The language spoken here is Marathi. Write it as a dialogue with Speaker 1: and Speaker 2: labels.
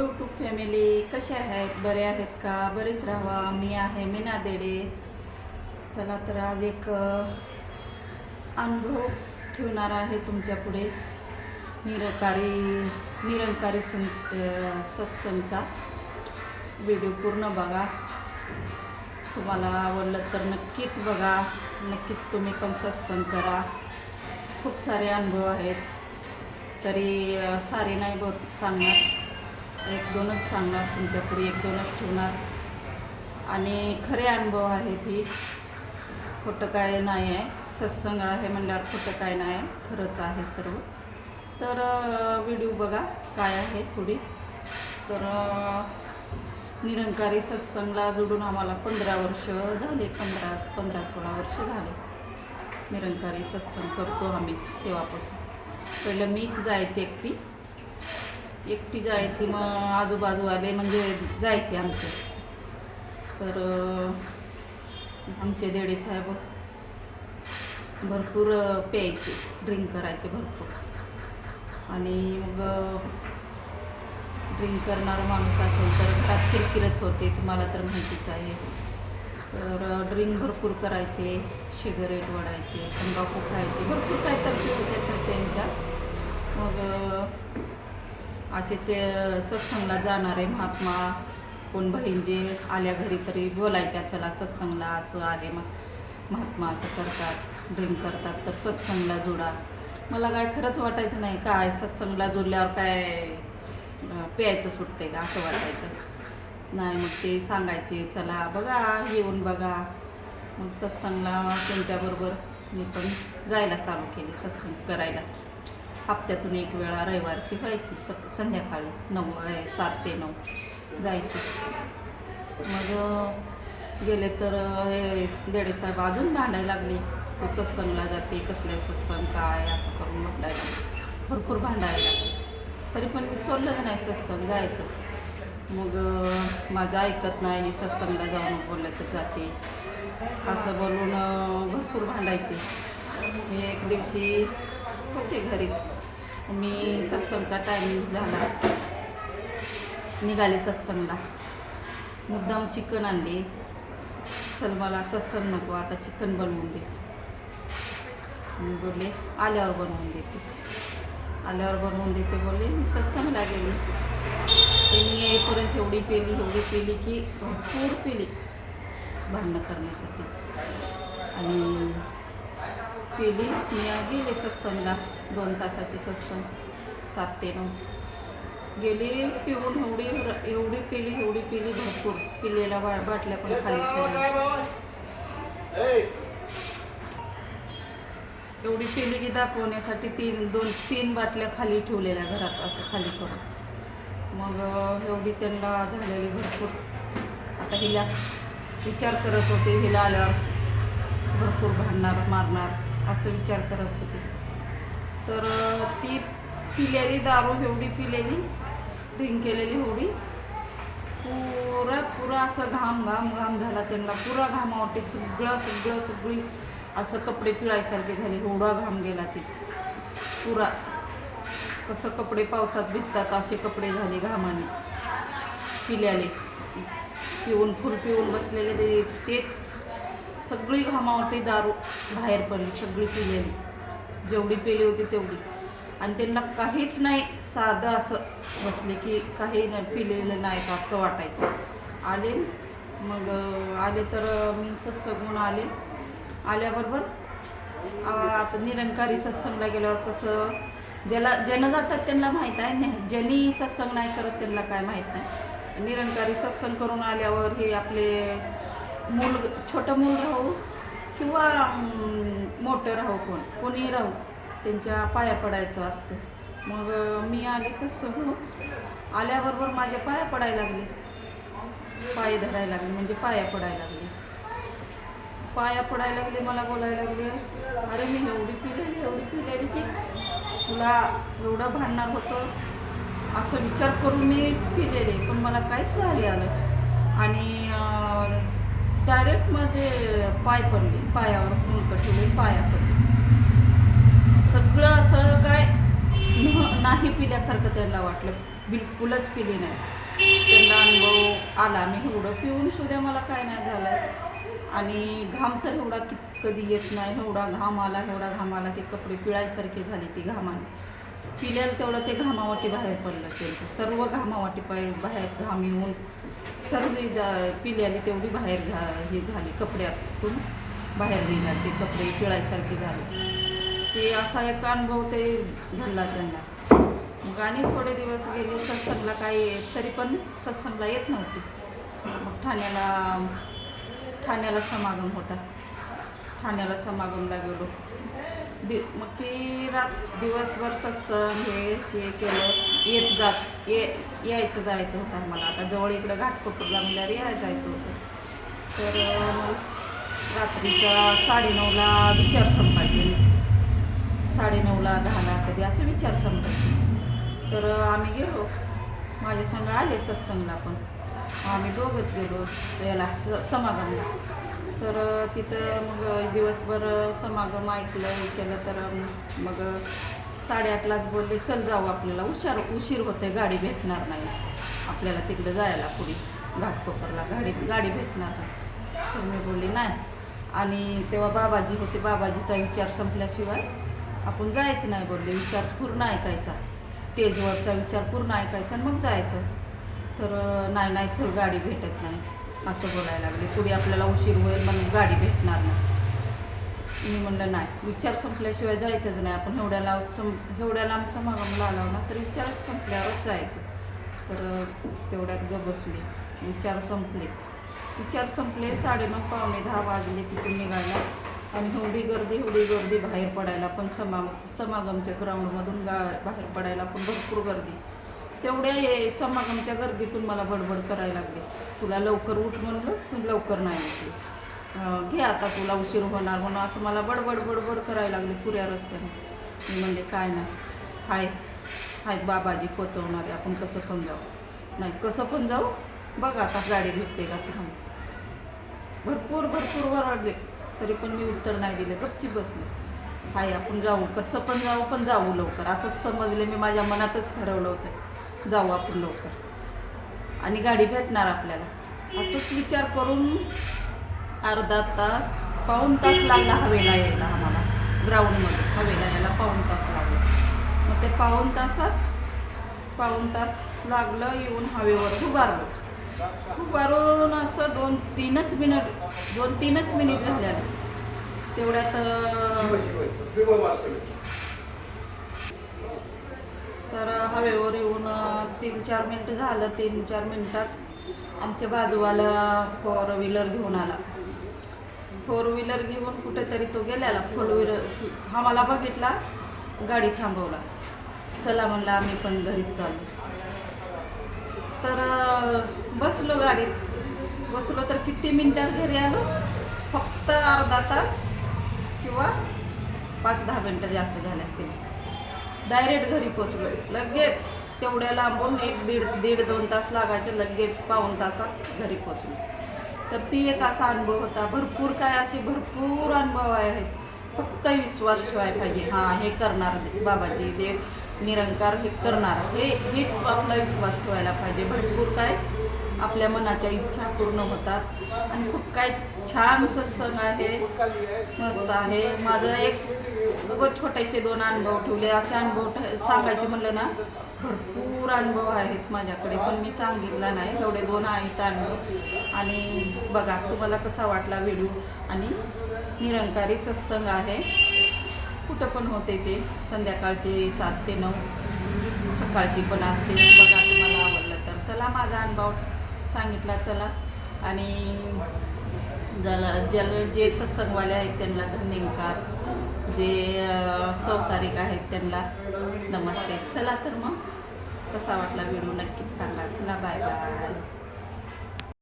Speaker 1: यूट्यूब फॅमिली कसे आहेत? बरे आहेत का? बरेच राहावा. मी आहे मीना देडे. चला तर आज एक अनुभव ठेवणार आहे तुमच्यापुढे. निरकारी निरंकारी सं सत्संगचा व्हिडिओ पूर्ण बघा. तुम्हाला आवडलं तर नक्कीच बघा. नक्कीच तुम्ही पण सत्संग करा. खूप सारे अनुभव आहेत. तरी सारे नाही बघ सांगणार. एक दोनच सांगणार तुमच्यापुढे एक दोनच ठेवणार. आणि खरे अनुभव आहेत ही. खोटं काय नाही आहे. सत्संग आहे म्हणल्यावर खोटं काय नाही आहे. खरंच आहे सर्व. तर व्हिडिओ बघा काय आहे पुढे. तर निरंकारी सत्संगला जोडून आम्हाला पंधरा वर्ष झाले. पंधरा पंधरा सोळा वर्ष झाले. निरंकारी सत्संग करतो आम्ही तेव्हापासून. पहिलं मीच जायची एकटी. एकटी जायची मग आजूबाजूवाले म्हणजे जायचे आमचे. तर आमचे देडे साहेब भरपूर प्यायचे ड्रिंक करायचे भरपूर. आणि मग ड्रिंक करणारा माणूस असेल तर घरात किरकिरच होते तुम्हाला तर माहितीच आहे. तर ड्रिंक भरपूर करायचे सिगरेट वडायचे तंबाखू खायचे भरपूर काय तर त्यांच्या. मग असेच सत्संगला जाणारे महात्मा. कोण बहीण जे आल्या घरी तरी बोलायच्या चला सत्संगला असं आले मग महात्मा असं करतात ड्रिंक करतात तर सत्संगला जोडा. मला काय खरंच वाटायचं नाही काय सत्संगला जोडल्यावर काय प्यायचं सुटते का असं वाटायचं. नाही मग ते सांगायचे चला बघा येऊन बघा. मग सत्संगला त्यांच्याबरोबर मी पण जायला चालू केले सत्संग करायला. हप्त्यातून एक वेळा रविवारची व्हायची. स संध्याकाळी नऊ सात ते नऊ जायची. मग गेले तर हे देडेसाहेब अजून भांडायला लागले. तू सत्संगला जाते कसले सत्संग काय असं करून म्हटलायला भरपूर भांडायला लागले. तरी पण मी सोडलं नाही सत्संग जायचंच. मग माझं ऐकत नाही सत्संगला जाऊन बोललं तर जाते. असं बोलून भरपूर भांडायचे. मी एक दिवशी होते घरीच. मी सत्संगचा टायमिंग झाला. निघाले सत्संगला. मुद्दाम चिकन आणले. चल मला सत्संग नको आता चिकन बनवून दे. मी बोलले आल्यावर बनवून देते. आल्यावर बनवून देते बोलले मी सत्संगला गेली. त्यांनी येईपर्यंत एवढी पेली एवढी पेली की भरपूर पेली. भांडणं करण्यासाठी. आणि पेली मी गेले सत्संगला. दोन तासाचे सत्संग. सात ते नऊ. गेली पिऊन एवढी एवढी पेली एवढी पेली भरपूर. पिलेल्या बा बाटल्या पण खाली. एवढी पेली की दाखवण्यासाठी तीन दोन तीन बाटल्या खाली ठेवलेल्या घरात असं खाली करून. मग एवढी त्यांना झालेली भरपूर. आता हिला विचार करत होते हिला आल्यावर भरपूर भांडणार मारणार. असं विचार करत होते. तर ती पिलेली दारू एवढी पिलेली ड्रिंक केलेली एवढी पुरा पुरा असं घाम घाम घाम झाला त्यांना. पुरा घामावटे सगळं सगळं सगळी असं कपडे पिळायसारखे झाले. एवढा घाम गेला ते. पुरा. कसं कपडे पावसात भिजतात असे कपडे झाले घामाने. पिल्याले. पिऊन फुल पिऊन बसलेले ते सगळी घामावटी दारू बाहेर पडली सगळी पिलेली. जेवढी पिली होती तेवढी. आणि त्यांना काहीच नाही साधं असं बसले की काही नाही पिलेलं नाही का असं वाटायचं. आले मग आले तर मी सत्संगून आले. आल्याबरोबर आता निरंकारी सत्संगला गेल्यावर कसं ज्याला ज्यानं जातात त्यांना माहीत आहे नाही ज्यांनी सत्संग नाही करत त्यांना काय माहीत नाही. निरंकारी सत्संग करून आल्यावर हे आपले मूल छोटं मूल राहू किंवा मोठं राहू कोण कोणी राहू त्यांच्या पाया पडायचं असतं. मग मी आले ससू आल्याबरोबर माझ्या पाया पडायला लागले. पाय धरायला लागले म्हणजे पाया पडायला लागले. पाया पडायला लागले मला बोलायला लागले अरे मी एवढी पिलेली एवढी पिलेली की तुला एवढं भांडणार होतं? असं विचार करून मी पिलेले पण मला काहीच नाही आलं. आणि डायरेक्ट माझे पाय पडले पायावर मुलकं ठेवले पाया पडले. सगळं असं काय नाही पिल्यासारखं त्यांना वाटलं. बिलकुलच पिली नाही. त्यांना अनुभव आला. मी एवढं पिऊन सुद्धा मला काय नाही झालं. आणि घाम तर एवढा कि कधी येत नाही. एवढा घाम आला एवढा घाम आला ते कपडे पिळायसारखे झाले ती घामाने. पिल्याला तेवढं ते घामावाटी बाहेर पडलं. त्यांचं सर्व घामावाटी पाय बाहेर घाम येऊन सर्व द- आली तेवढी बाहेर घा हे झाली कपड्यातून बाहेर निघाले. ते कपडे पिळायसारखे झाले. ते असा एक अनुभव ते घडला त्यांना. मग आणि थोडे दिवस गेले सत्संगला काही तरी पण सत्संगला येत नव्हती. मग ठाण्याला ठाण्याला समागम होता. ठाण्याला समागमला गेलो. दि मग ती रात दिवसभर सत्संग हे हे केलं. येत जात ये यायचं जायचं होतं आम्हाला. आता जवळ इकडं घाटकोपरला म्हणल्यावर यायला जायचं होतं. तर रात्रीच्या साडेनऊला विचार संपायचे. साडेनऊला दहाला कधी असे विचार संपायचे. तर आम्ही गेलो. माझ्या संग आले सत्संगला पण. आम्ही दोघंच गेलो. याला स समागमला. तर तिथं मग दिवसभर समागम ऐकलं हे केलं तर मग साडेआठलाच बोलले चल जाऊ आपल्याला उशार उशीर होते गाडी भेटणार नाही. आपल्याला तिकडे जायला पुढे घाटकोपरला गाडी गाडी भेटणार नाही. तर मी बोलली नाही. आणि तेव्हा बाबाजी होते बाबाजीचा विचार संपल्याशिवाय आपण जायचं नाही बोलले. विचार पूर्ण ऐकायचा. स्टेजवरचा विचार पूर्ण ऐकायचा आणि मग जायचं. तर नाही नाही चल गाडी भेटत नाही. असं बोलायला लागले. पुढे आपल्याला उशीर होईल म्हणून गाडी भेटणार नाही. मी म्हणलं नाही विचार संपल्याशिवाय जायचंच नाही. आपण एवढ्या लांब सम एवढ्या लांब समागम आलो ना तर विचारच संपल्यावरच जायचं. तर तेवढ्यात ग बसले. विचार संपले. विचार संपले साडेनऊ पावणे दहा वाजले तिथून निघायला. आणि एवढी गर्दी एवढी गर्दी बाहेर पडायला पण समा समागमच्या ग्राउंडमधून गा बाहेर पडायला पण भरपूर गर्दी. तेवढ्या हे समागमच्या गर्दीतून मला बडबड करायला लागली. तुला लवकर उठ म्हणलं तू लवकर नाही उठलीस. घे आता तुला उशीर होणार म्हणून असं मला बडबड बडबड करायला लागली पुऱ्या रस्त्याने. मी म्हणले काय नाही. हाय आहेत बाबाजी पोचवणारे आपण कसं पण जाऊ. नाही कसं पण जाऊ? बघ आता गाडी भेटते का तुला भरपूर भरपूर वरडले. तरी पण मी उत्तर नाही दिले. गपची बसले. हाय आपण जाऊ. कसं पण जाऊ पण जाऊ लवकर. असंच समजले मी माझ्या मनातच ठरवलं होतं. जाऊ आपण लवकर. आणि गाडी भेटणार आपल्याला. असंच विचार करून अर्धा तास पाऊण तास लागला हवेला यायला आम्हाला. ग्राउंडमध्ये हवेला यायला पाऊण तास लागला. मग ते पाऊण तासात पाऊण तास लागलं येऊन हवेवर उभारलो. उभारून असं दोन तीनच मिनिट दोन तीनच मिनिट झाल्या तेवढ्यात तर हवेवर येऊन तीन चार मिनटं झालं तीन चार मिनटात आमच्या बाजूवाला फोर व्हीलर घेऊन आला. फोर व्हीलर घेऊन कुठेतरी तो गेलेला. फोर व्हीलर आम्हाला बघितला गाडी थांबवला. चला म्हणलं आम्ही पण घरीच चालू. तर बसलो गाडीत. बसलो तर किती मिनटात घरी आलो? फक्त अर्धा तास किंवा पाच दहा मिनटं जास्त झाले असतील. डायरेक्ट घरी पोचलो लगेच तेवढ्या लांबून एक दीड दीड दोन तास लागायचे लगेच पाऊण तासात घरी पोचलो. तर ती एक असा अनुभव होता. भरपूर काय असे भरपूर अनुभव आहेत. फक्त विश्वास ठेवायला पाहिजे. हां हे करणार दे- बाबाजी देव निरंकार हे करणार. हे हेच आपला विश्वास ठेवायला पाहिजे. भरपूर काय आपल्या मनाच्या इच्छा पूर्ण होतात. आणि खूप काय छान सत्संग आहे. मस्त आहे. माझं एक उगत छोटेसे दोन अनुभव ठेवले. असे अनुभव ठ- सांगायचे म्हणलं ना भरपूर अनुभव आहेत माझ्याकडे पण मी सांगितला नाही. एवढे दोन आहेत अनुभव. आणि बघा तुम्हाला कसा वाटला व्हिडिओ? आणि निरंकारी सत्संग आहे. कुठं पण होते ते संध्याकाळचे सात ते नऊ सकाळची पण असते. बघा तुम्हाला आवडलं तर. चला माझा अनुभव. सांगितला चला. आणि ज्याला ज्याला जे सत्संगवाले आहेत त्यांना धन्यकार जे संसारिक आहेत त्यांना नमस्ते. चला तर मग. कसा वाटला व्हिडिओ? नक्कीच सांगा. चला बाय बाय